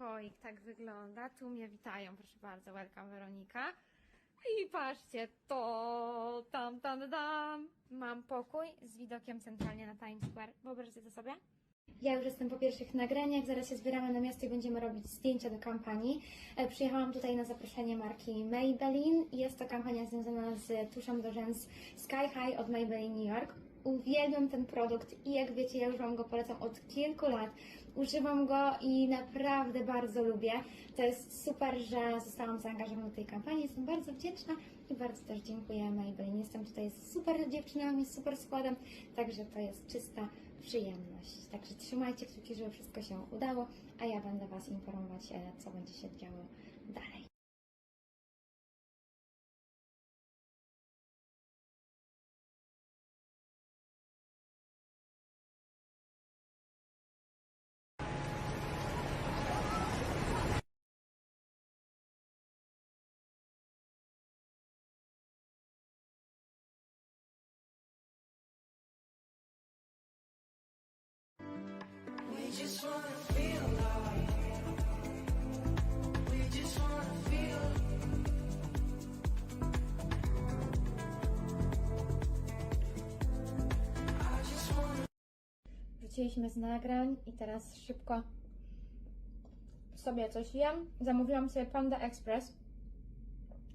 pokoik tak wygląda. Tu mnie witają, proszę bardzo, welcome Weronika. I patrzcie, to tam, tam, tam. Mam pokój z widokiem centralnie na Times Square. Wyobraźcie to sobie? Ja już jestem po pierwszych nagraniach, zaraz się zbieramy na miasto i będziemy robić zdjęcia do kampanii. E, Przyjechałam tutaj na zaproszenie marki Maybelline. Jest to kampania związana z tuszem do rzęs Sky High od Maybelline New York. Uwielbiam ten produkt i jak wiecie, ja już Wam go polecam od kilku lat. Używam go i naprawdę bardzo lubię. To jest super, że zostałam zaangażowana w tej kampanii. Jestem bardzo wdzięczna i bardzo też dziękuję Maybelline. Jestem tutaj z super dziewczynami, z super składem, także to jest czysta przyjemność. Także trzymajcie kciuki, żeby wszystko się udało, a ja będę Was informować, e, co będzie się działo Wróciliśmy z nagrań i teraz szybko sobie coś jem. Zamówiłam sobie Panda Express.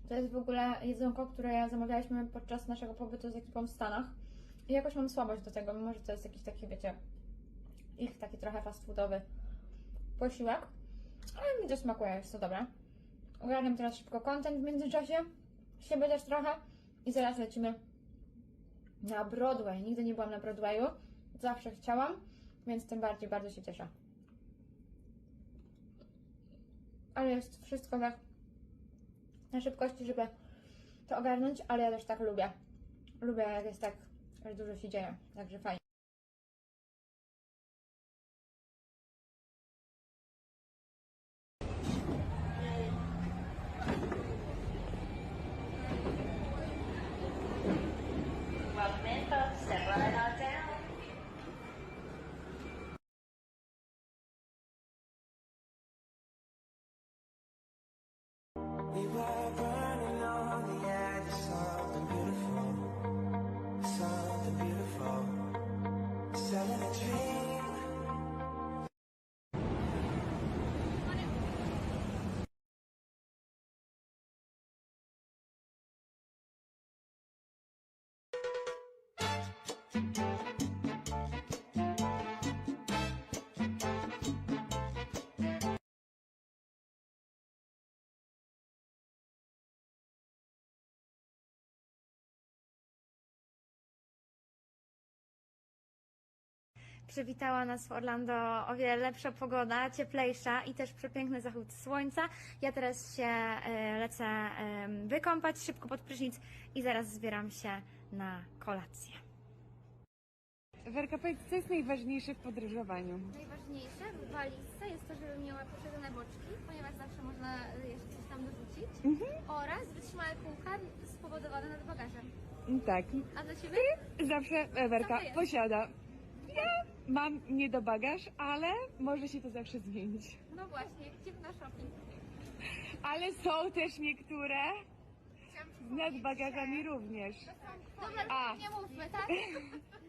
To jest w ogóle jedzonko, które zamawialiśmy podczas naszego pobytu z ekipą w Stanach. I jakoś mam słabość do tego, mimo że to jest jakiś taki, wiecie, ich taki trochę fast foodowy posiłek. Ale mi to smakuje, jest to dobre. Ogarniam teraz szybko content w międzyczasie. Siebie też trochę. I zaraz lecimy na Broadway. Nigdy nie byłam na Broadwayu. Zawsze chciałam, więc tym bardziej bardzo się cieszę. Ale jest wszystko tak na szybkości, żeby to ogarnąć, ale ja też tak lubię. Lubię, jak jest tak, że dużo się dzieje, także fajnie. Przywitała nas w Orlando o wiele lepsza pogoda, cieplejsza i też przepiękny zachód słońca. Ja teraz się e, lecę wykąpać szybko pod prysznic i zaraz zbieram się na kolację. Werka, powiedz, co jest najważniejsze w podróżowaniu? Najważniejsze w walizce jest to, żeby miała posiadane boczki, ponieważ zawsze można jeszcze coś tam dorzucić oraz wytrzymałe kółka spowodowane nad bagażem. Tak, A dla Ciebie? zawsze e, Werka posiada. Mam nie do bagaż, ale może się to zawsze zmienić. No właśnie, gdzie na shopping? Ale są też niektóre Chciałam z przypomnieć, nadbagażami również. Dobra, A. nie mówmy, tak?